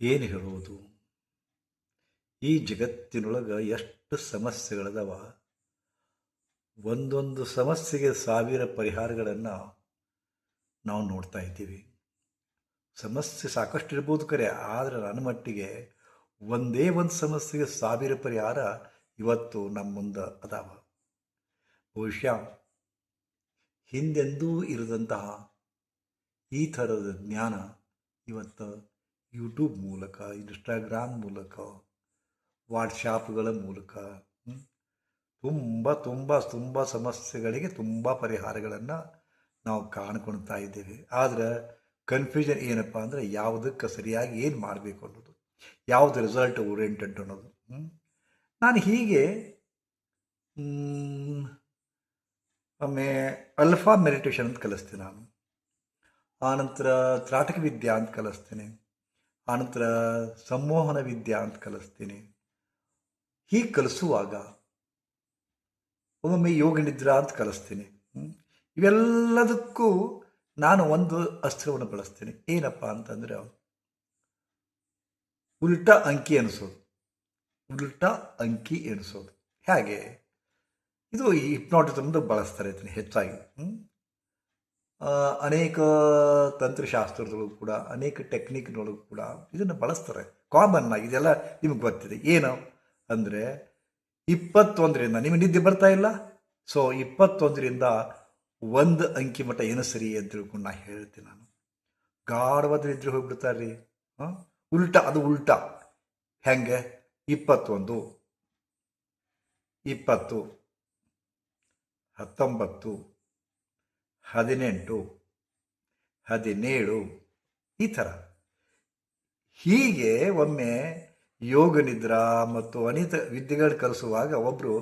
ಏನು ಹೇಳುವುದು? ಈ ಜಗತ್ತಿನೊಳಗೆ ಎಷ್ಟು ಸಮಸ್ಯೆಗಳದವ? ಒಂದೊಂದು ಸಮಸ್ಯೆಗೆ ಸಾವಿರ ಪರಿಹಾರಗಳನ್ನು ನಾವು ನೋಡ್ತಾ ಇದ್ದೀವಿ. ಸಮಸ್ಯೆ ಸಾಕಷ್ಟು ಇರ್ಬೋದು ಕರೆ, ಆದರೆ ನನ್ನ ಮಟ್ಟಿಗೆ ಒಂದೇ ಒಂದು ಸಮಸ್ಯೆಗೆ ಸಾವಿರ ಪರಿಹಾರ ಇವತ್ತು ನಮ್ಮ ಮುಂದೆ ಅದಾವ. ಬಹುಶಃ ಹಿಂದೆಂದೂ ಇರದಂತಹ ಈ ಥರದ ಜ್ಞಾನ ಇವತ್ತು ಯೂಟ್ಯೂಬ್ ಮೂಲಕ ಇನ್ಸ್ಟಾಗ್ರಾಮ್ ಮೂಲಕ ವಾಟ್ಸಾಪ್ಗಳ ಮೂಲಕ ತುಂಬ ತುಂಬ ತುಂಬ ಸಮಸ್ಯೆಗಳಿಗೆ ತುಂಬ ಪರಿಹಾರಗಳನ್ನು ನಾವು ಕಾಣ್ಕೊಳ್ತಾ ಇದ್ದೇವೆ. ಆದರೆ ಕನ್ಫ್ಯೂಷನ್ ಏನಪ್ಪ ಅಂದರೆ ಯಾವುದಕ್ಕೆ ಸರಿಯಾಗಿ ಏನು ಮಾಡಬೇಕು ಅನ್ನೋದು, ಯಾವುದು ರಿಸಲ್ಟ್ ಓರಿಯೆಂಟೆಡ್ ಅನ್ನೋದು. ನಾನು ಹೀಗೆ ಒಮ್ಮೆ ಅಲ್ಫಾ ಮೆಡಿಟೇಷನ್ ಅಂತ ಕಲಿಸ್ತೀನಿ ನಾನು. ಆನಂತರ ತ್ರಾಟಕ ವಿದ್ಯಾ ಅಂತ ಕಲಿಸ್ತೀನಿ. ಆನಂತರ ಸಂಮೋಹನ ವಿದ್ಯಾ ಅಂತ ಕಲಿಸ್ತೀನಿ. ಹೀಗೆ ಕಲಿಸುವಾಗ ಒಮ್ಮೊಮ್ಮೆ ಯೋಗ ನಿದ್ರಾ ಅಂತ ಕಲಿಸ್ತೀನಿ. ಇವೆಲ್ಲದಕ್ಕೂ ನಾನು ಒಂದು ಅಸ್ತ್ರವನ್ನು ಬಳಸ್ತೀನಿ. ಏನಪ್ಪ ಅಂತಂದ್ರೆ ಉಲ್ಟಾ ಅಂಕಿ ಎಣಿಸೋದು ಉಲ್ಟಾ ಅಂಕಿ ಎಣಿಸೋದು ಹೇಗೆ? ಇದು ಈ ಹಿಪ್ನಾಟಿಸಮ್ದು ಬಳಸ್ತಾರೆ ಇದನ್ನು ಹೆಚ್ಚಾಗಿ. ಅನೇಕ ತಂತ್ರಶಾಸ್ತ್ರದೊಳಗೂ ಕೂಡ, ಅನೇಕ ಟೆಕ್ನಿಕ್ನೊಳಗೂ ಕೂಡ ಇದನ್ನು ಬಳಸ್ತಾರೆ. ಕಾಮನ್ ಆಗಿ ಇದೆಲ್ಲ ನಿಮ್ಗೆ ಗೊತ್ತಿದೆ. ಏನು ಅಂದರೆ ಇಪ್ಪತ್ತೊಂದರಿಂದ, ನಿಮಗೆ ನಿದ್ದೆ ಬರ್ತಾ ಇಲ್ಲ? ಸೊ ಇಪ್ಪತ್ತೊಂದರಿಂದ ಒಂದು ಅಂಕಿ ಮಟ್ಟ ಏನು ಸರಿ ಅಂತ ತಿಳ್ಕೊಂಡು ನಾ ಹೇಳ್ತೀನಿ ನಾನು. ಗಾಢವಾದ ನಿದ್ರೆ ಹೋಗ್ಬಿಡ್ತಾರೆ ರೀ ಹಾಂ? ಉಲ್ಟಾ, ಅದು ಉಲ್ಟಾ. ಹೆಂಗೆ? ಇಪ್ಪತ್ತೊಂದು, ಇಪ್ಪತ್ತು, ಹತ್ತೊಂಬತ್ತು ಹದಿನೆಂಟು, ಹದಿನೇಳು, ಈ ಥರ. ಹೀಗೆ ಒಮ್ಮೆ ಯೋಗ ನಿದ್ರಾ ಮತ್ತು ಅನಿತ ವಿದ್ಯೆಗಳು ಕಲಿಸುವಾಗ ಒಬ್ಬರು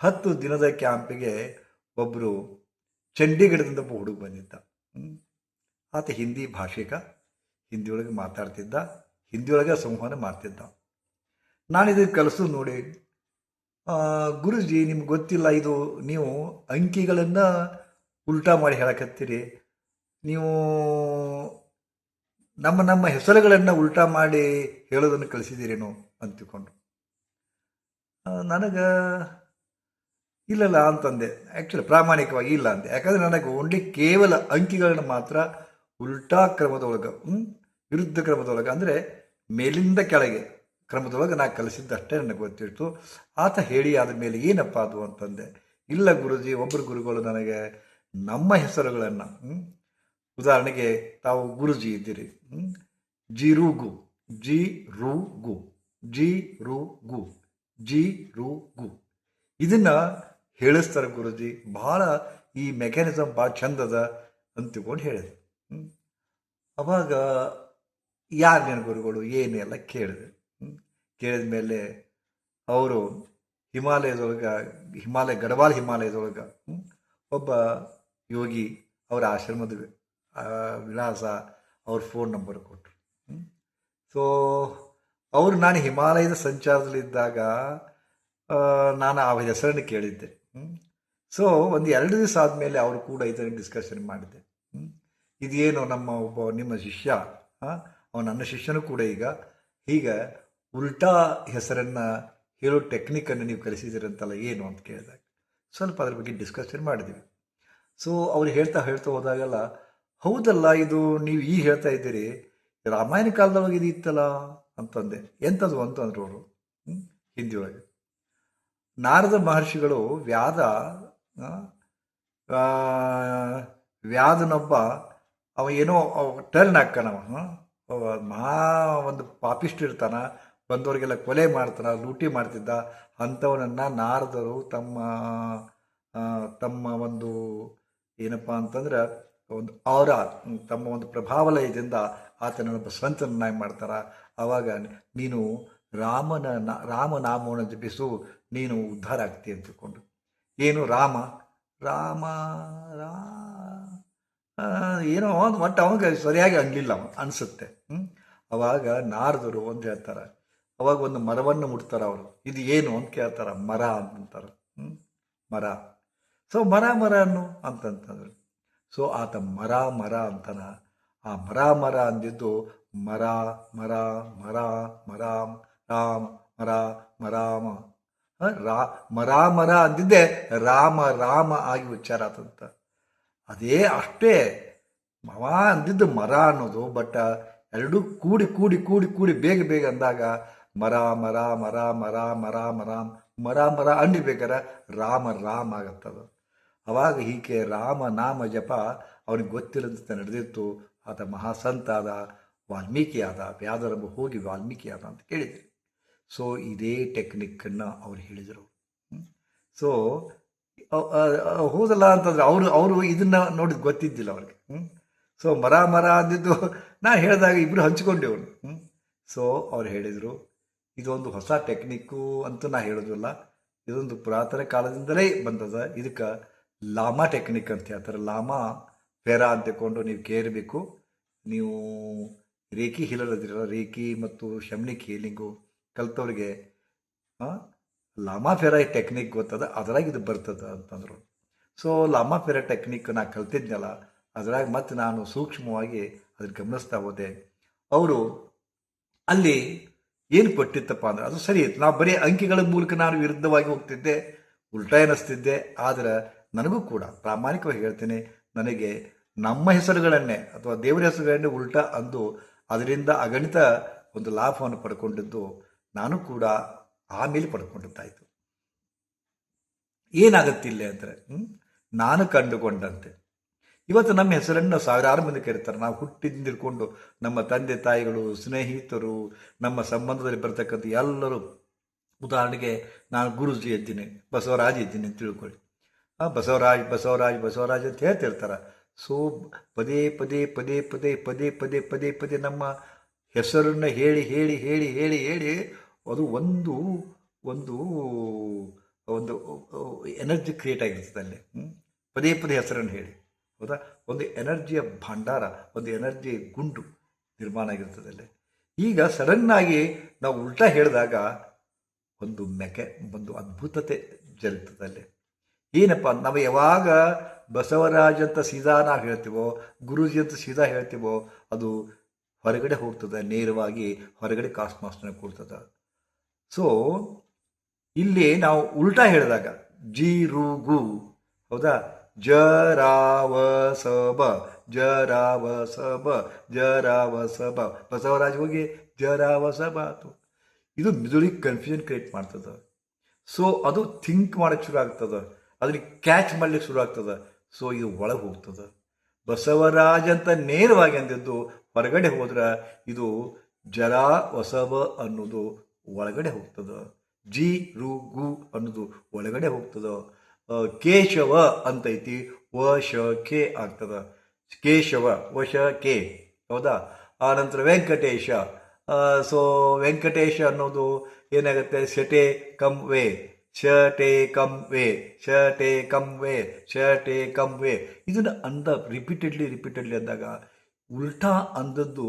ಹತ್ತು ದಿನದ ಕ್ಯಾಂಪಿಗೆ ಒಬ್ಬರು ಚಂಡೀಗಢದಿಂದ ಒಬ್ಬ ಹುಡುಗ ಬಂದಿದ್ದ. ಆತ ಹಿಂದಿ ಭಾಷಿಕ, ಹಿಂದಿಯೊಳಗೆ ಮಾತಾಡ್ತಿದ್ದ, ಹಿಂದಿಯೊಳಗೆ ಸಂವಹನ ಮಾಡ್ತಿದ್ದ. ನಾನಿದು ಕಲಿಸು ನೋಡಿ ಗುರುಜಿ ನಿಮ್ಗೆ ಗೊತ್ತಿಲ್ಲ ಇದು, ನೀವು ಅಂಕಿಗಳನ್ನು ಉಲ್ಟಾ ಮಾಡಿ ಹೇಳಕತ್ತೀರಿ. ನೀವು ನಮ್ಮ ನಮ್ಮ ಹೆಸರುಗಳನ್ನು ಉಲ್ಟಾ ಮಾಡಿ ಹೇಳೋದನ್ನು ಕಲಿಸಿದ್ದೀರೇನೋ ಅಂತ ತಿಳ್ಕೊಂಡು ನನಗೆ ಇಲ್ಲಲ್ಲ ಅಂತಂದೆ. ಆ್ಯಕ್ಚುಲಿ ಪ್ರಾಮಾಣಿಕವಾಗಿ ಇಲ್ಲ ಅಂದೆ. ಯಾಕಂದರೆ ನನಗೆ ಓನ್ಲಿ ಕೇವಲ ಅಂಕಿಗಳನ್ನು ಮಾತ್ರ ಉಲ್ಟಾ ಕ್ರಮದೊಳಗೆ? ವಿರುದ್ಧ ಕ್ರಮದೊಳಗೆ, ಅಂದರೆ ಮೇಲಿಂದ ಕೆಳಗೆ ಕ್ರಮದೊಳಗೆ ನಾನು ಕಲಿಸಿದ್ದಷ್ಟೇ ನನಗೆ ಗೊತ್ತಿತ್ತು ಆತ ಹೇಳಿ ಆದ ಮೇಲೆ ಏನಪ್ಪ ಅದು ಅಂತಂದೆ. ಇಲ್ಲ ಗುರುಜಿ ಒಬ್ಬರು ಗುರುಗಳು ನನಗೆ ನಮ್ಮ ಹೆಸರುಗಳನ್ನು ಉದಾಹರಣೆಗೆ ತಾವು ಗುರುಜಿ ಇದ್ದೀರಿ? ಜಿ ರು ಗು ಜಿ ರು ಗು ಜಿ ರು ಗು ಜಿ ರು ಗು ಇದನ್ನ ಹೇಳಿಸ್ತಾರೆ ಗುರುಜಿ ಭಾಳ ಈ ಮೆಕ್ಯಾನಿಸಮ್ ಭಾಳ ಚಂದದ ಅಂತ ತಿಳ್ಕೊಂಡು ಹೇಳಿದೆ. ಅವಾಗ ಯಾರು ನಿನ್ನ ಗುರುಗಳು ಏನು ಎಲ್ಲ ಕೇಳಿದೆ ಕೇಳಿದ ಮೇಲೆ ಅವರು ಹಿಮಾಲಯದೊಳಗೆ ಹಿಮಾಲಯ ಗಡವಾಲ್ ಹಿಮಾಲಯದೊಳಗೆ ಹ್ಮ್, ಒಬ್ಬ ಯೋಗಿ ಅವರ ಆಶ್ರಮದ ವಿಳಾಸ ಅವ್ರ ಫೋನ್ ನಂಬರ್ ಕೊಟ್ಟರು ಸೊ ಅವರು ನಾನು ಹಿಮಾಲಯದ ಸಂಚಾರದಲ್ಲಿದ್ದಾಗ ನಾನು ಆ ಹೆಸರನ್ನು ಕೇಳಿದ್ದೆ. ಸೊ ಒಂದು ಎರಡು ದಿವಸ ಆದಮೇಲೆ ಅವರು ಕೂಡ ಇದನ್ನು ಡಿಸ್ಕಷನ್ ಮಾಡಿದ್ದೆ. ಹ್ಮ್. ಇದೇನು ನಮ್ಮ ಒಬ್ಬ ನಿಮ್ಮ ಶಿಷ್ಯ ಅವನು ನನ್ನ ಶಿಷ್ಯನೂ ಕೂಡ ಈಗ ಹೀಗೆ ಉಲ್ಟಾ ಹೆಸರನ್ನು ಹೇಳೋ ಟೆಕ್ನಿಕನ್ನು ನೀವು ಕಲಿಸಿದಿರಂತಲ್ಲ ಏನು ಅಂತ ಕೇಳಿದಾಗ. ಸ್ವಲ್ಪ ಅದ್ರ ಬಗ್ಗೆ ಡಿಸ್ಕಷನ್ ಮಾಡಿದ್ವಿ. ಸೊ ಅವ್ರು ಹೇಳ್ತಾ ಹೇಳ್ತಾ ಹೋದಾಗೆಲ್ಲ, ಹೌದಲ್ಲ ಇದು ನೀವು ಈ ಹೇಳ್ತಾ ಇದ್ದೀರಿ, ರಾಮಾಯಣ ಕಾಲದೊಳಗೆ ಇದು ಇತ್ತಲ್ಲ ಅಂತಂದೆ. ಎಂಥದ್ದು ಅಂತಂದ್ರು ಅವರು ಹಿಂದಿಯೊಳಗೆ. ನಾರದ ಮಹರ್ಷಿಗಳು ವ್ಯಾದ ವ್ಯಾದನೊಬ್ಬ, ಅವ ಏನೋ ಟರ್ನ್ ಹಾಕ್ಕಣವ ಮಹಾ ಒಂದು ಪಾಪಿಸ್ಟ್ ಇರ್ತಾನ, ಬಂದವರಿಗೆಲ್ಲ ಕೊಲೆ ಮಾಡ್ತಾನ, ಲೂಟಿ ಮಾಡ್ತಿದ್ದ, ಅಂಥವನನ್ನು ನಾರದರು ತಮ್ಮ ತಮ್ಮ ಒಂದು ಏನಪ್ಪ ಅಂತಂದ್ರೆ, ಒಂದು ಅವರ ತಮ್ಮ ಒಂದು ಪ್ರಭಾವಲಯದಿಂದ ಆತನೊಬ್ಬ ಸ್ವಂತನನ್ನಾಗಿ ಮಾಡ್ತಾರ. ಆವಾಗ ನೀನು ರಾಮನ ರಾಮ ರಾಮನಾಮವನ್ನು ಜಪಿಸು, ನೀನು ಉದ್ಧಾರ ಆಗ್ತಿ ಅಂತ ತಿಳ್ಕೊಂಡು. ಏನು ರಾಮ? ರಾಮ, ರಾ ಏನೋ ಒಂದು ಒಟ್ಟು ಅವಾಗ ಸರಿಯಾಗಿ ಅನ್ಲಿಲ್ಲ ಅವ, ಅನಿಸುತ್ತೆ. ಹ್ಮ್? ಅವಾಗ ನಾರದರು ಒಂದು ಹೇಳ್ತಾರೆ, ಅವಾಗ ಒಂದು ಮರವನ್ನು ಮುಟ್ತಾರೆ ಅವರು. ಇದು ಏನು ಅಂತ ಕೇಳ್ತಾರೆ, ಮರ ಅಂತಾರೆ ಹ್ಞೂ ಮರ. ಸೊ ಮರ ಮರ ಅನ್ನು ಅಂತಂತಂದರು ಸೊ ಆತ ಮರ ಮರ ಅಂತನ ಆ ಮರ ಮರ ಅಂದಿದ್ದು ಮರ ಮರ ಮರ ಮರಾಮ್ ರಾಮ್ ಮರ ಮರಾಮ ರಾ ಮರ ಮರ ಅಂದಿದ್ದೆ ರಾಮ ರಾಮ ಆಗಿ ಉಚ್ಚಾರ ಆತಂತ ಅದೇ ಅಷ್ಟೇ ಮವ ಅಂದಿದ್ದು ಮರ ಅನ್ನೋದು ಬಟ್ ಎರಡು ಕೂಡಿ ಕೂಡಿ ಕೂಡಿ ಕೂಡಿ ಬೇಗ ಬೇಗ ಅಂದಾಗ ಮರ ಮರ ಮರ ಮರ ಮರ ಮರಾಮ್ ಮರ ಮರ ಬೇಕಾರ ರಾಮ ರಾಮ ಆಗತ್ತದು ಅವಾಗ ಹೀಗೆ ರಾಮ, ನಾಮ, ಜಪ ಅವನಿಗೆ ಗೊತ್ತಿಲ್ಲದಂತೆ ನಡೆದಿತ್ತು. ಆತ ಮಹಾಸಂತ ಆದ ವಾಲ್ಮೀಕಿ ಆದ ವ್ಯಾದರಬ್ಬ ಹೋಗಿ ವಾಲ್ಮೀಕಿ ಆದ ಅಂತ ಕೇಳಿದರು. ಸೊ ಇದೇ ಟೆಕ್ನಿಕ್ಕನ್ನು ಅವ್ರು ಹೇಳಿದರು. ಸೊ ಹೋದಲ್ಲ ಅಂತಂದ್ರೆ ಅವರು ಅವರು ಇದನ್ನ ನೋಡಿ ಗೊತ್ತಿದ್ದಿಲ್ಲ ಅವ್ರಿಗೆ. ಸೊ ಮರ ಮರ ಅಂದಿದ್ದು ನಾನು ಹೇಳಿದಾಗ ಇಬ್ಬರು ಹಂಚ್ಕೊಂಡೆವ್ರು. ಸೊ ಅವ್ರು ಹೇಳಿದರು, ಇದೊಂದು ಹೊಸ ಟೆಕ್ನಿಕ್ಕು ಅಂತ ನಾ ಹೇಳೋದಿಲ್ಲ. ಇದೊಂದು ಪುರಾತನ ಕಾಲದಿಂದಲೇ ಬಂದದ. ಇದಕ್ಕೆ ಲಾಮಾ ಟೆಕ್ನಿಕ್ ಅಂತ ಹೇಳ್ತಾರೆ ಲಾಮಾ ಫೆರಾ ಅಂತ ತಗೊಂಡು ನೀವು ಕೇರಬೇಕು. ನೀವು ರೇಖಿ ಹೀಲರ್ ರೇಖಿ ಮತ್ತು ಶಮ್ನಿಕ್ ಹೀಲಿಂಗು ಕಲ್ತವ್ರಿಗೆ ಲಾಮಾ ಫೆರಾ ಟೆಕ್ನಿಕ್ ಗೊತ್ತದ, ಅದ್ರಾಗ ಇದು ಬರ್ತದ ಅಂತಂದರು. ಸೊ ಲಾಮಾ ಫೆರಾ ಟೆಕ್ನಿಕ್ ನಾ ಕಲ್ತಿದ್ನಲ್ಲ, ಅದ್ರಾಗ ಮತ್ತೆ ನಾನು ಸೂಕ್ಷ್ಮವಾಗಿ ಅದನ್ನ ಗಮನಿಸ್ತಾ ಹೋದೆ. ಅವರು ಅಲ್ಲಿ ಏನು ಕೊಟ್ಟಿತ್ತಪ್ಪ ಅಂದ್ರೆ, ಅದು ಸರಿ ಇತ್ತು. ನಾವು ಬರೀ ಅಂಕಿಗಳ ಮೂಲಕ ನಾನು ವಿರುದ್ಧವಾಗಿ ಹೋಗ್ತಿದ್ದೆ, ಉಲ್ಟಾ ಎನಿಸ್ತಿದ್ದೆ, ಆದರೆ ನನಗೂ ಕೂಡ ಪ್ರಾಮಾಣಿಕವಾಗಿ ಹೇಳ್ತೇನೆ, ನನಗೆ ನಮ್ಮ ಹೆಸರುಗಳನ್ನೇ ಅಥವಾ ದೇವರ ಹೆಸರುಗಳನ್ನೇ ಉಲ್ಟಾ ಅಂದು ಅದರಿಂದ ಅಗಣಿತ ಒಂದು ಲಾಭವನ್ನು ಪಡ್ಕೊಂಡಿದ್ದು ನಾನು ಕೂಡ ಆಮೇಲೆ ಪಡ್ಕೊಂಡಿದ್ದಾಯಿತು ಏನಾಗತ್ತಿಲ್ಲ ಅಂದರೆ ನಾನು ಕಂಡುಕೊಂಡಂತೆ. ಇವತ್ತು ನಮ್ಮ ಹೆಸರನ್ನು ಸಾವಿರಾರು ಮಂದಿ ಕರೀತಾರೆ ನಾವು ಹುಟ್ಟಿದಿಂದಿರ್ಕೊಂಡು ನಮ್ಮ ತಂದೆ ತಾಯಿಗಳು, ಸ್ನೇಹಿತರು, ನಮ್ಮ ಸಂಬಂಧದಲ್ಲಿ ಬರ್ತಕ್ಕಂಥ ಎಲ್ಲರೂ. ಉದಾಹರಣೆಗೆ, ನಾನು ಗುರುಜಿ ಇದ್ದೀನಿ, ಬಸವರಾಜ್ ಇದ್ದೀನಿ ತಿಳ್ಕೊಳ್ಳಿ. ಬಸವರಾಜ್ ಬಸವರಾಜ್ ಬಸವರಾಜ್ ಅಂತ ಹೇಳ್ತಿರ್ತಾರೆ. ಸೊ, ಪದೇ ಪದೇ ಪದೇ ಪದೇ ಪದೇ ಪದೇ ಪದೇ ಪದೇ ನಮ್ಮ ಹೆಸರನ್ನು ಹೇಳಿ ಹೇಳಿ ಹೇಳಿ ಹೇಳಿ ಹೇಳಿ ಅದು ಒಂದು ಒಂದು ಒಂದು, ಎನರ್ಜಿ ಕ್ರಿಯೇಟ್ ಆಗಿರ್ತದೆ ಅಲ್ಲಿ? ಪದೇ ಪದೇ ಹೆಸರನ್ನು ಹೇಳಿ. ಹೌದಾ? ಒಂದು ಎನರ್ಜಿಯ ಭಂಡಾರ, ಒಂದು ಎನರ್ಜಿ ಗುಂಡು ನಿರ್ಮಾಣ ಆಗಿರ್ತದೆ ಅಲ್ಲಿ. ಈಗ ಸಡನ್ನಾಗಿ ನಾವು ಉಲ್ಟಾ ಹೇಳಿದಾಗ ಒಂದು ಮೆಕೆ, ಒಂದು ಅದ್ಭುತತೆ ಜರುಗ್ತದೆ ಅಲ್ಲಿ. ಏನಪ್ಪ ನಾವು ಯಾವಾಗ ಬಸವರಾಜ್ ಅಂತ ಸೀದಾ ನಾವು ಹೇಳ್ತೀವೋ, ಗುರುಜಿ ಅಂತ ಸೀದಾ ಹೇಳ್ತೀವೋ, ಅದು ಹೊರಗಡೆ ಹೋಗ್ತದೆ, ನೇರವಾಗಿ ಹೊರಗಡೆ ಕಾಸ್ಮಾಸ್ನ ಕೊಡ್ತದೆ. ಸೊ ಇಲ್ಲಿ ನಾವು ಉಲ್ಟಾ ಹೇಳಿದಾಗ, ಜಿ ರು ಗು, ಹೌದಾ? ಜರಾವ ಸಬ ಜರಾವ ಸಬ ಜರಾವ ಸಬ ಬಸವರಾಜ್ ಹೋಗಿ ಜರಾವ ಸಬ ಆತು. ಇದು ಮಿದುಳಿಗೆ ಕನ್ಫ್ಯೂಷನ್ ಕ್ರಿಯೇಟ್ ಮಾಡ್ತದೆ. ಸೊ ಅದು ಥಿಂಕ್ ಮಾಡೋಕ್ಕೆ ಶುರು ಆಗ್ತದೆ. ಅದಕ್ಕೆ ಕ್ಯಾಚ್ ಮಾಡ್ಲಿಕ್ಕೆ ಶುರು ಆಗ್ತದೆ. ಸೊ ಇದು ಒಳಗೆ ಹೋಗ್ತದೆ. ಬಸವರಾಜ್ ಅಂತ ನೇರವಾಗಿ ಅಂದಿದ್ದು, ಹೊರಗಡೆ ಹೋದ್ರೆ ಇದು ಜರ ಹೊಸವ ಅನ್ನೋದು ಒಳಗಡೆ ಹೋಗ್ತದೆ. ಜಿ ರು ಗು ಅನ್ನೋದು ಒಳಗಡೆ ಹೋಗ್ತದೆ. ಕೇಶವ ಅಂತೈತಿ ಶ ಕೆ ಆಗ್ತದೆ. ಕೇಶವ, ವ ಶ ಕೆ, ಹೌದಾ? ಆ ನಂತರ ವೆಂಕಟೇಶ. ಸೊ ವೆಂಕಟೇಶ ಅನ್ನೋದು ಏನಾಗುತ್ತೆ? ಸೆಟೆ ಕಮ್ ವೇ. ಶಟೆ ಕಮ್ ವೇ ಶಟೆ ಕಮ್ ವೇ ಶಟೆ ಕಮ್ ವೇ. ಇದನ್ನು ಅಂದ ರಿಪೀಟೆಡ್ಲಿ ರಿಪೀಟೆಡ್ಲಿ ಅಂದಾಗ ಉಲ್ಟಾ ಅಂದದ್ದು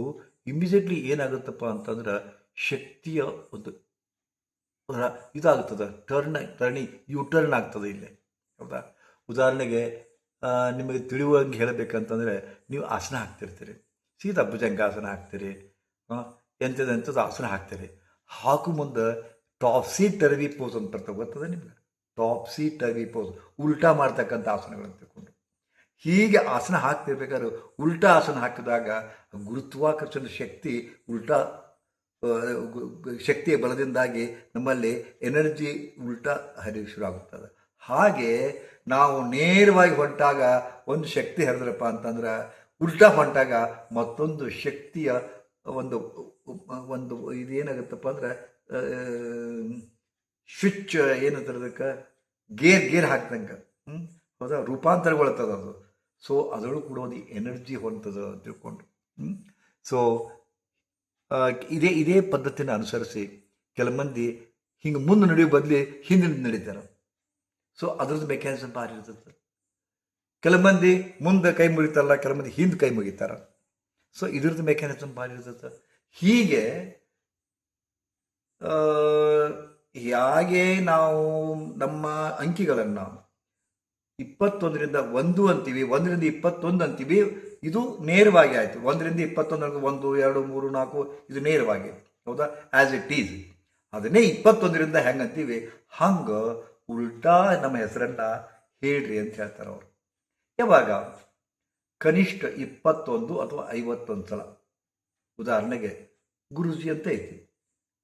ಇಮಿಡಿಯೇಟ್ಲಿ ಏನಾಗುತ್ತಪ್ಪ ಅಂತಂದ್ರೆ ಶಕ್ತಿಯ ಒಂದು ಇದಾಗ್ತದೆ ಟರ್ನ್ ಟರ್ನಿ ಯು ಟರ್ನ್ ಆಗ್ತದೆ ಇಲ್ಲಿ. ಹೌದಾ? ಉದಾಹರಣೆಗೆ ನಿಮಗೆ ತಿಳಿಯುವಂಗೆ ಹೇಳಬೇಕಂತಂದರೆ ನೀವು ಆಸನ ಹಾಕ್ತಿರ್ತೀರಿ. ಸೀದಾ ಭುಜಂಗಾಸನ ಹಾಕ್ತೀರಿ ಎಂಥದ್ದು ಆಸನ ಹಾಕ್ತೀರಿ. ಹಾಕು ಮುಂದೆ ಟಾಪ್ ಸಿ ಟರ್ವಿ ಪೋಸ್ ಅಂತ ಬರ್ತವೆ ಗೊತ್ತದ ನಿಮ್ಗೆ? ಟಾಪ್ ಸಿ ಟರ್ವಿ ಪೋಸ್ ಉಲ್ಟಾ ಮಾಡ್ತಕ್ಕಂಥ ಆಸನಗಳನ್ನು ತಿಳ್ಕೊಂಡು ಹೀಗೆ ಆಸನ ಹಾಕ್ತಿರ್ಬೇಕಾದ್ರೆ ಉಲ್ಟಾ ಆಸನ ಹಾಕಿದಾಗ ಗುರುತ್ವಾಕರ್ಷಣ ಶಕ್ತಿ ಉಲ್ಟಾ ಶಕ್ತಿಯ ಬಲದಿಂದಾಗಿ ನಮ್ಮಲ್ಲಿ ಎನರ್ಜಿ ಉಲ್ಟಾ ಹರಿವು ಶುರುವಾಗುತ್ತದೆ. ಹಾಗೆ ನಾವು ನೇರವಾಗಿ ಹೊಂಟಾಗ ಒಂದು ಶಕ್ತಿ ಹರಿದ್ರಪ್ಪ ಅಂತಂದ್ರೆ ಉಲ್ಟಾ ಹೊಂಟಾಗ ಮತ್ತೊಂದು ಶಕ್ತಿಯ ಒಂದು ಒಂದು ಇದೇನಾಗುತ್ತಪ್ಪ ಅಂದ್ರೆ ಸ್ವಿಚ್ ಏನು ಅದಕ್ಕೆ? ಗೇರ್ ಗೇರ್ ಹಾಕ್ದಂಗೆ. ಹ್ಞೂ ಹೌದಾ? ರೂಪಾಂತರಗೊಳ್ತದ ಅದು. ಸೊ ಅದರೊಳಗೆ ಕೂಡ ಒಂದು ಎನರ್ಜಿ ಹೊಂತದ ತಿಳ್ಕೊಂಡು. ಹ್ಞೂ ಸೊ ಇದೇ ಇದೇ ಪದ್ಧತಿನ ಅನುಸರಿಸಿ ಕೆಲ ಮಂದಿ ಹಿಂಗೆ ಮುಂದೆ ನಡೆಯೋ ಬದಲಿ ಹಿಂದೆ ನಡೀತಾರೆ. ಸೊ ಅದ್ರದ್ದು ಮೆಕ್ಯಾನಿಸಮ್ ಭಾರಿ ಇರ್ತದೆ. ಕೆಲ ಮಂದಿ ಮುಂದೆ ಕೈ ಮುಗಿತಾರಲ್ಲ ಕೆಲ ಮಂದಿ ಹಿಂದೆ ಕೈ ಮುಗಿತಾರ. ಸೊ ಇದ್ರದ್ದು ಮೆಕ್ಯಾನಿಸಮ್ ಭಾರಿ ಇರ್ತದೆ. ಹೀಗೆ ಹೇಗೆ ನಾವು ನಮ್ಮ ಅಂಕಿಗಳನ್ನು ಇಪ್ಪತ್ತೊಂದರಿಂದ ಒಂದು ಅಂತೀವಿ, ಒಂದರಿಂದ ಇಪ್ಪತ್ತೊಂದು ಅಂತೀವಿ, ಇದು ನೇರವಾಗಿ ಆಯಿತು. ಒಂದರಿಂದ ಇಪ್ಪತ್ತೊಂದರ ಒಂದು, ಎರಡು, ಮೂರು, ನಾಲ್ಕು, ಇದು ನೇರವಾಗಿ ಹೌದಾ? ಆ್ಯಸ್ ಇಟ್ ಈಸ್ ಅದನ್ನೇ ಇಪ್ಪತ್ತೊಂದರಿಂದ ಹೆಂಗೆ ಅಂತೀವಿ? ಹಂಗೆ ಉಲ್ಟಾ ನಮ್ಮ ಹೆಸರನ್ನ ಹೇಳ್ರಿ ಅಂತ ಹೇಳ್ತಾರೆ ಅವರು. ಯಾವಾಗ? ಕನಿಷ್ಠ ಇಪ್ಪತ್ತೊಂದು ಅಥವಾ ಐವತ್ತೊಂದು ಸಲ. ಉದಾಹರಣೆಗೆ ಗುರುಜಿ ಅಂತ ಐತಿ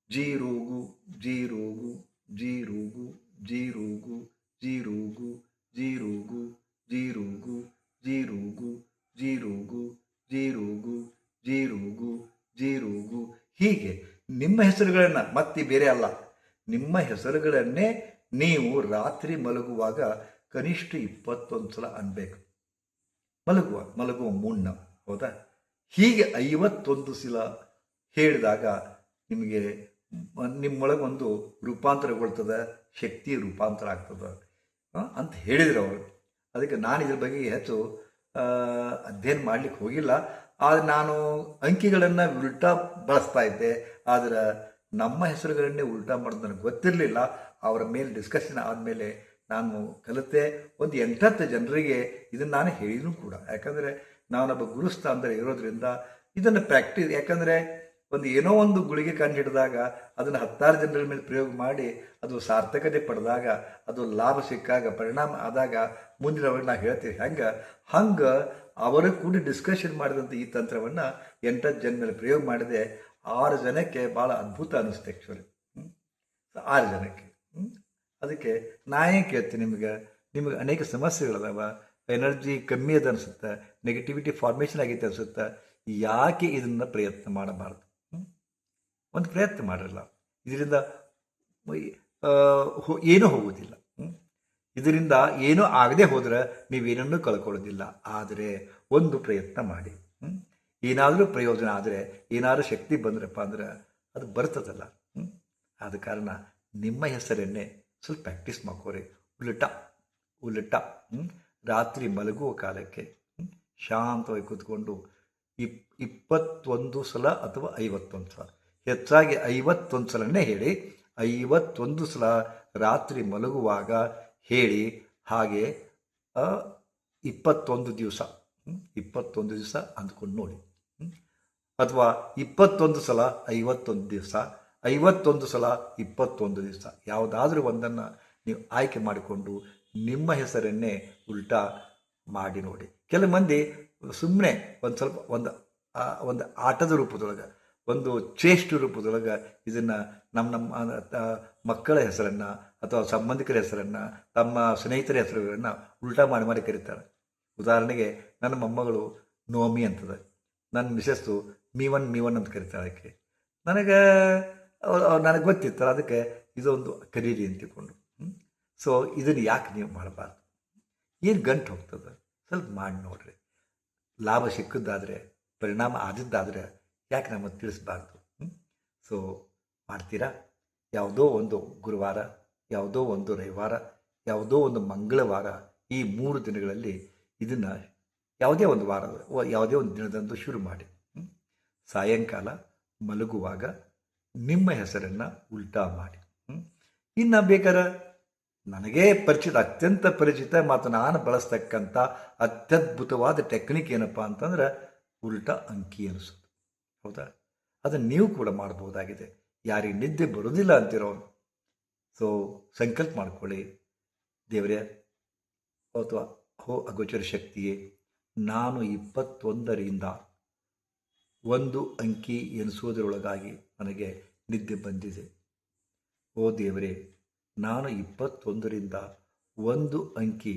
ಜೀರೂಗು ಜೀರುಗು ಜೀರುಗು ಜೀರುಗು ಜೀರುಗು ಜೀರುಗು ಜೀರುಗು ಜೀರುಗು ಜೀರುಗು ಜೀರುಗು ಜೀರುಗು ಜೀರುಗು ಹೀಗೆ ನಿಮ್ಮ ಹೆಸರುಗಳನ್ನು ಮತ್ತೆ ಬೇರೆ ಅಲ್ಲ ನಿಮ್ಮ ಹೆಸರುಗಳನ್ನೇ ನೀವು ರಾತ್ರಿ ಮಲಗುವಾಗ ಕನಿಷ್ಠ ಇಪ್ಪತ್ತೊಂದು ಸಲ ಅನ್ಬೇಕು ಮಲಗುವ ಮಲಗುವ ಮುನ್ನ ಹೌದಾ ಹೀಗೆ ಐವತ್ತೊಂದು ಸಲ ಹೇಳಿದಾಗ ನಿಮಗೆ ನಿಮ್ಮೊಳಗೆ ಒಂದು ರೂಪಾಂತರಗೊಳ್ತದೆ ಶಕ್ತಿ ರೂಪಾಂತರ ಆಗ್ತದೆ ಅಂತ ಹೇಳಿದರು ಅವರು. ಅದಕ್ಕೆ ನಾನು ಇದ್ರ ಬಗ್ಗೆ ಹೆಚ್ಚು ಅಧ್ಯಯನ ಮಾಡಲಿಕ್ಕೆ ಹೋಗಿಲ್ಲ. ಆದರೆ ನಾನು ಅಂಕಿಗಳನ್ನು ಉಲ್ಟಾ ಬಳಸ್ತಾ ಇದ್ದೆ. ಆದರೆ ನಮ್ಮ ಹೆಸರುಗಳನ್ನೇ ಉಲ್ಟಾ ಮಾಡೋದು ನನಗೆ ಗೊತ್ತಿರಲಿಲ್ಲ. ಅವರ ಮೇಲೆ ಡಿಸ್ಕಷನ್ ಆದಮೇಲೆ ನಾನು ಕಲಿತೆ. ಒಂದು ಎಂಟತ್ತು ಜನರಿಗೆ ಇದನ್ನು ನಾನು ಹೇಳಿನೂ ಕೂಡ. ಯಾಕಂದರೆ ನಾನೊಬ್ಬ ಗುರುಸ್ಥಾನದಲ್ಲಿ ಇರೋದ್ರಿಂದ ಇದನ್ನು ಪ್ರಾಕ್ಟೀಸ್ ಯಾಕಂದರೆ ಒಂದು ಏನೋ ಒಂದು ಗುಳಿಗೆ ಕಂಡು ಹಿಡಿದಾಗ ಅದನ್ನು ಹತ್ತಾರು ಜನರ ಮೇಲೆ ಪ್ರಯೋಗ ಮಾಡಿ ಅದು ಸಾರ್ಥಕತೆ ಪಡೆದಾಗ, ಅದು ಲಾಭ ಸಿಕ್ಕಾಗ, ಪರಿಣಾಮ ಆದಾಗ ಮುಂದಿನವ್ರಿಗೆ ನಾ ಹೇಳ್ತೀವಿ ಹೆಂಗೆ? ಹಂಗೆ ಅವರು ಕೂಡ ಡಿಸ್ಕಷನ್ ಮಾಡಿದಂಥ ಈ ತಂತ್ರವನ್ನು ಎಂಟತ್ತು ಜನ ಮೇಲೆ ಪ್ರಯೋಗ ಮಾಡಿದೆ. ಆರು ಜನಕ್ಕೆ ಭಾಳ ಅದ್ಭುತ ಅನ್ನಿಸ್ತು ಆ್ಯಕ್ಚುಲಿ ಆರು ಜನಕ್ಕೆ? ಅದಕ್ಕೆ ನಾ ಏನು ಕೇಳ್ತೀನಿ ನಿಮಗೆ? ನಿಮಗೆ ಅನೇಕ ಸಮಸ್ಯೆಗಳದಾವ ಎನರ್ಜಿ ಕಮ್ಮಿ ಅದ ಅನಿಸುತ್ತೆ ನೆಗೆಟಿವಿಟಿ ಫಾರ್ಮೇಷನ್ ಆಗೈತೆ ಅನಿಸುತ್ತೆ. ಯಾಕೆ ಇದನ್ನು ಪ್ರಯತ್ನ ಮಾಡಬಾರ್ದು? ಒಂದು ಪ್ರಯತ್ನ ಮಾಡಿರಲ್ಲ ಇದರಿಂದ ಏನೂ ಹೋಗುವುದಿಲ್ಲ? ಇದರಿಂದ ಏನೂ ಆಗದೆ ಹೋದರೆ ನೀವೇನನ್ನೂ ಕಳ್ಕೊಳ್ಳೋದಿಲ್ಲ ಆದರೆ ಒಂದು ಪ್ರಯತ್ನ ಮಾಡಿ? ಏನಾದರೂ ಪ್ರಯೋಜನ ಆದರೆ, ಏನಾದರೂ ಶಕ್ತಿ ಬಂದ್ರಪ್ಪ ಅಂದ್ರೆ ಅದು ಬರ್ತದಲ್ಲ? ಆದ ಕಾರಣ ನಿಮ್ಮ ಹೆಸರನ್ನೇ ಸ್ವಲ್ಪ ಪ್ರಾಕ್ಟೀಸ್ ಮಾಡ್ಕೋರಿ ಉಲ್ಟ ಉಲ್ಟ? ರಾತ್ರಿ ಮಲಗುವ ಕಾಲಕ್ಕೆ? ಶಾಂತವಾಗಿ ಕೂತ್ಕೊಂಡು ಇಪ್, ಇಪ್ಪತ್ತೊಂದು ಸಲ ಅಥವಾ ಐವತ್ತೊಂದು ಸಲ ಹೆಚ್ಚಾಗಿ ಐವತ್ತೊಂದು ಸಲನೇ ಹೇಳಿ, ಐವತ್ತೊಂದು ಸಲ ರಾತ್ರಿ ಮಲಗುವಾಗ ಹೇಳಿ, ಹಾಗೆ ಇಪ್ಪತ್ತೊಂದು ದಿವಸ? ಇಪ್ಪತ್ತೊಂದು ದಿವಸ ಅಂದ್ಕೊಂಡು ನೋಡಿ ಅಥವಾ ಇಪ್ಪತ್ತೊಂದು ಸಲ ಐವತ್ತೊಂದು ದಿವಸ, ಐವತ್ತೊಂದು ಸಲ ಇಪ್ಪತ್ತೊಂದು ದಿವಸ, ಯಾವುದಾದ್ರೂ ಒಂದನ್ನು ನೀವು ಆಯ್ಕೆ ಮಾಡಿಕೊಂಡು ನಿಮ್ಮ ಹೆಸರನ್ನೇ ಉಲ್ಟಾ ಮಾಡಿ ನೋಡಿ ಕೆಲವು ಮಂದಿ ಸುಮ್ಮನೆ ಒಂದು ಸ್ವಲ್ಪ, ಒಂದು ಒಂದು ಆಟದ ರೂಪದೊಳಗೆ ಒಂದು ಚೇಷ್ಟು ರೂಪದೊಳಗೆ ಇದನ್ನು ನಮ್ಮ ನಮ್ಮ ಮಕ್ಕಳ ಹೆಸರನ್ನು ಅಥವಾ ಸಂಬಂಧಿಕರ ಹೆಸರನ್ನು, ತಮ್ಮ ಸ್ನೇಹಿತರ ಹೆಸರುಗಳನ್ನು ಉಲ್ಟಾ ಮಾಡಿ ಮಾಡಿ ಕರೀತಾರೆ. ಉದಾಹರಣೆಗೆ ನನ್ನ ಮೊಮ್ಮಗಳು ನೋಮಿ ಅಂತದ. ನನ್ನ ಮಿಸಸ್ಸು ಮೀವನ್ ಮೀವನ್ ಅಂತ ಕರೀತಾಳೆ ಅದಕ್ಕೆ ನನಗೆ ನನಗೆ ಗೊತ್ತಿತ್ತಲ್ಲ, ಅದಕ್ಕೆ ಇದೊಂದು ಕರೀರಿ ಅಂತ ತಿಳ್ಕೊಂಡು ಸೊ ಇದನ್ನು ಯಾಕೆ ನೀವು ಮಾಡಬಾರ್ದು? ಏನು ಗಂಟು ಹೋಗ್ತದೆ? ಸ್ವಲ್ಪ ಮಾಡಿ ನೋಡ್ರಿ. ಲಾಭ ಸಿಕ್ಕಿದ್ದಾದರೆ, ಪರಿಣಾಮ ಆದಿದ್ದಾದರೆ ಯಾಕೆ ನಮಗೆ ತಿಳಿಸ್ಬಾರ್ದು? ಸೊ ಮಾಡ್ತೀರಾ? ಯಾವುದೋ ಒಂದು ಗುರುವಾರ, ಯಾವುದೋ ಒಂದು ರವಿವಾರ, ಯಾವುದೋ ಒಂದು ಮಂಗಳವಾರ ಈ ಮೂರು ದಿನಗಳಲ್ಲಿ ಇದನ್ನು ಯಾವುದೇ ಒಂದು ವಾರ ಯಾವುದೇ ಒಂದು ದಿನದಂದು ಶುರು ಮಾಡಿ. ಸಾಯಂಕಾಲ ಮಲಗುವಾಗ ನಿಮ್ಮ ಹೆಸರನ್ನು ಉಲ್ಟಾ ಮಾಡಿ? ಇನ್ನು ಬೇಕಾದ್ರೆ ನನಗೆ ಪರಿಚಿತ, ಅತ್ಯಂತ ಪರಿಚಿತ ಮತ್ತು ನಾನು ಬಳಸ್ತಕ್ಕಂಥ ಅತ್ಯದ್ಭುತವಾದ ಟೆಕ್ನಿಕ್ ಏನಪ್ಪ ಅಂತಂದ್ರೆ ಉಲ್ಟಾ ಅಂಕಿ ಅನಿಸೋದು ಹೌದಾ? ಅದನ್ನು ನೀವು ಕೂಡ ಮಾಡಬಹುದಾಗಿದೆ. ಯಾರಿಗೆ ನಿದ್ದೆ ಬರೋದಿಲ್ಲ ಅಂತಿರೋ ಸೊ ಸಂಕಲ್ಪ ಮಾಡ್ಕೊಳ್ಳಿ. ದೇವರೇ, ಅಥವಾ ಹೋ ಅಗೋಚರ ಶಕ್ತಿಯೇ, ನಾನು ಇಪ್ಪತ್ತೊಂದರಿಂದ ಒಂದು ಅಂಕಿ ಎನಿಸುವುದರೊಳಗಾಗಿ ನನಗೆ ನಿದ್ದೆ ಬಂದಿದೆ. ಓ ದೇವರೇ, ನಾನು ಇಪ್ಪತ್ತೊಂದರಿಂದ ಒಂದು ಅಂಕಿ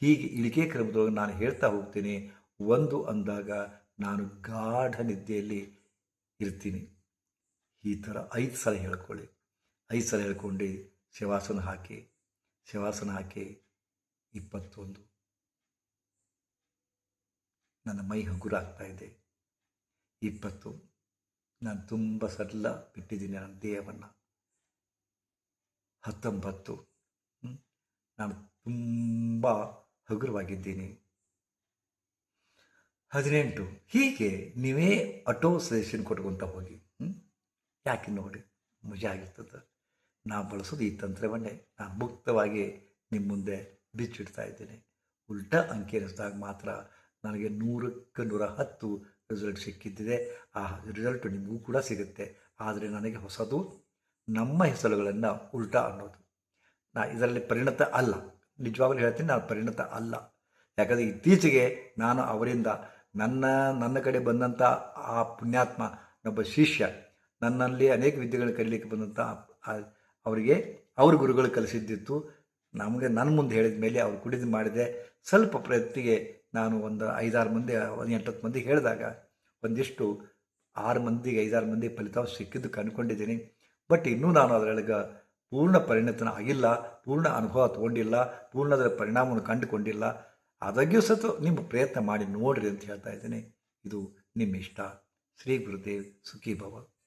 ಹೀಗೆ ಇಳಿಕೆ ಕ್ರಮದೊಳಗೆ ನಾನು ಹೇಳ್ತಾ ಹೋಗ್ತೀನಿ. ಒಂದು ಅಂದಾಗ ನಾನು ಗಾಢ ನಿದ್ದೆಯಲ್ಲಿ ಇರ್ತೀನಿ. ಈ ಥರ ಐದು ಸಲ ಹೇಳ್ಕೊಳ್ಳಿ. ಐದು ಸಲ ಹೇಳ್ಕೊಂಡು ಶವಾಸನ ಹಾಕಿ ಶವಾಸನ ಹಾಕಿ ಇಪ್ಪತ್ತೊಂದು. ನನ್ನ ಮೈ ಹಗುರಾಗ್ತಾ ಇದೆ. ಇಪ್ಪತ್ತು. ನಾನು ತುಂಬ ಸರಳ ಬಿಟ್ಟಿದ್ದೀನಿ ನನ್ನ ದೇಹವನ್ನು. ಹತ್ತೊಂಬತ್ತು. ನಾನು ತುಂಬ ಹಗುರವಾಗಿದ್ದೀನಿ. ಹದಿನೆಂಟು. ಹೀಗೆ ನೀವೇ ಆಟೋ ಸಜೆಷನ್ ಕೊಟ್ಕೊತ ಹೋಗಿ ಹ್ಞೂ ಯಾಕೆ ನೋಡಿ? ಮಜಾ ಆಗಿರ್ತದೆ. ನಾ ಬಳಸೋದು ಈ ತಂತ್ರವನ್ನೇ. ನಾನು ಮುಕ್ತವಾಗಿ ನಿಮ್ಮ ಮುಂದೆ ಬಿಚ್ಚಿಡ್ತಾ ಇದ್ದೇನೆ. ಉಲ್ಟ ಅಂಕಿ ಎನಿಸಿದಾಗ ಮಾತ್ರ ನನಗೆ ನೂರಕ್ಕೆ ನೂರ ಹತ್ತು ರಿಸಲ್ಟ್ ಸಿಕ್ಕಿದ್ದಿದೆ. ಆ ರಿಸಲ್ಟ್ ನಿಮಗೂ ಕೂಡ ಸಿಗುತ್ತೆ. ಆದರೆ ನನಗೆ ಹೊಸದು ನಮ್ಮ ಹೆಸರುಗಳನ್ನು ಉಲ್ಟಾ ಅನ್ನೋದು. ನಾ ಇದರಲ್ಲಿ ಪರಿಣತ ಅಲ್ಲ. ನಿಜವಾಗ್ಲೂ ಹೇಳ್ತೀನಿ, ನಾನು ಪರಿಣತ ಅಲ್ಲ. ಯಾಕಂದರೆ ಇತ್ತೀಚೆಗೆ ನಾನು ಅವರಿಂದ ನನ್ನ ನನ್ನ ಕಡೆ ಬಂದಂಥ ಆ ಪುಣ್ಯಾತ್ಮ ಒಬ್ಬ ಶಿಷ್ಯ ನನ್ನಲ್ಲಿ ಅನೇಕ ವಿದ್ಯೆಗಳು ಕಲಿಲಿಕ್ಕೆ ಬಂದಂಥ ಅವರಿಗೆ ಅವ್ರ ಗುರುಗಳು ಕಲಿಸಿದ್ದಿತ್ತು. ನಮಗೆ ನನ್ನ ಮುಂದೆ ಹೇಳಿದ ಮೇಲೆ ಅವ್ರು ಕುಡಿದು ಮಾಡಿದೆ. ಸ್ವಲ್ಪ ಪ್ರಯತ್ನಿಗೆ ನಾನು ಒಂದು ಐದಾರು ಮಂದಿ ಒಂದು ಎಂಟತ್ತು ಮಂದಿ ಹೇಳಿದಾಗ ಒಂದಿಷ್ಟು ಆರು ಮಂದಿಗೆ, ಐದಾರು ಮಂದಿ ಫಲಿತಾಂಶ ಸಿಕ್ಕಿದ್ದು ಕಂಡುಕೊಂಡಿದ್ದೀನಿ. ಬಟ್ ಇನ್ನೂ ನಾನು ಅದರೊಳಗೆ ಪೂರ್ಣ ಪರಿಣತನ ಆಗಿಲ್ಲ, ಪೂರ್ಣ ಅನುಭವ ತಗೊಂಡಿಲ್ಲ, ಪೂರ್ಣದ ಪರಿಣಾಮವನ್ನು ಕಂಡುಕೊಂಡಿಲ್ಲ. ಆದಾಗ್ಯೂ ಸತು ನಿಮ್ಮ ಪ್ರಯತ್ನ ಮಾಡಿ ನೋಡ್ರಿ ಅಂತ ಹೇಳ್ತಾ ಇದ್ದೀನಿ. ಇದು ನಿಮ್ಮ ಇಷ್ಟ ಶ್ರೀ ಗುರುದೇವ್ ಸುಖಿ ಭವ